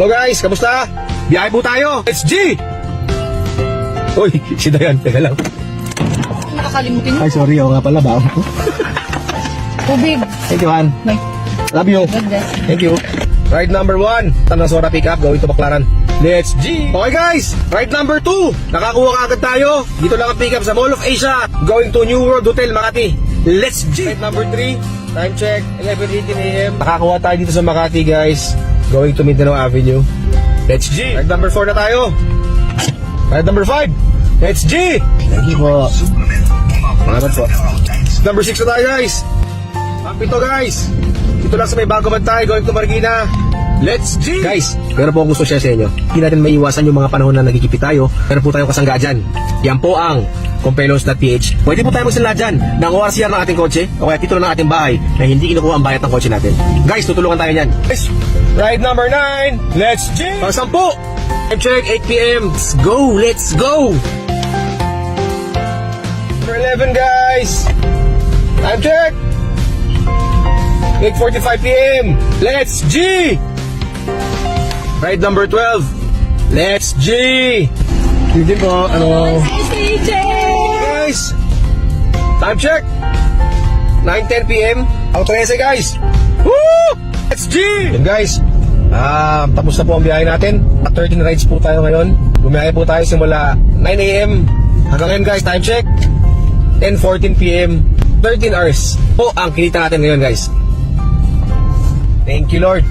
Hello guys, kamusta? Biyahe po tayo. It's G! Uy, si Dayan, teka lang. Nakakalimutin mo. Ay, sorry, ako nga pala, baon ko. Tubig. Thank you, Han. May Love you. God bless. Thank you. Ride number one, Tanasora pickup, going to Baclaran. Let's G! Okay guys, ride number two. Nakakuha ka agad tayo. Dito lang ang pickup sa Mall of Asia. Going to New World Hotel, Makati. Let's G! Ride number three, time check, 11.18 a.m. Nakakuha tayo dito sa Makati guys. Going to Mindanao Avenue. Let's G! Ride number four na tayo. Ride number five, Let's G! Thank you po. Salamat po. Number six na tayo guys. Ang pito guys. Dito lang sa may bago man tayo, going to Marikina. Let's G! Guys, pero po ang gusto share sa inyo. Hindi natin maiwasan yung mga panahon na nagkikipit tayo. Pero po tayong kasangga dyan. Yan po ang compelos.ph. Pwede po tayo magsalala dyan ng ORCR ng ating kotse o kaya titulo ng ating bahay na hindi kinukuha ang bayad ng kotse natin. Guys, tutulungan tayo niyan. Guys, ride number 9. Let's G! Pang 10. Time check, 8pm. Let's go! Let's go! Number 11 guys. Time check. 8.45 p.m. Let's G! Ride number 12. Let's G! Hindi po, ano... Guys! Time check! 9.10 p.m. Ang 13 guys! Woo! Let's G! Yun guys, ah, tapos na po ang biyahe natin. At 13 rides po tayo ngayon. Bumiyahe po tayo simula 9 a.m. Hanggang ngayon guys, time check. 10.14 p.m. 13 hours po ang kinita natin ngayon guys. Thank you Lord.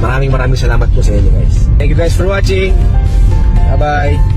Maraming maraming salamat po sa inyo guys. Thank you guys for watching. Bye-bye.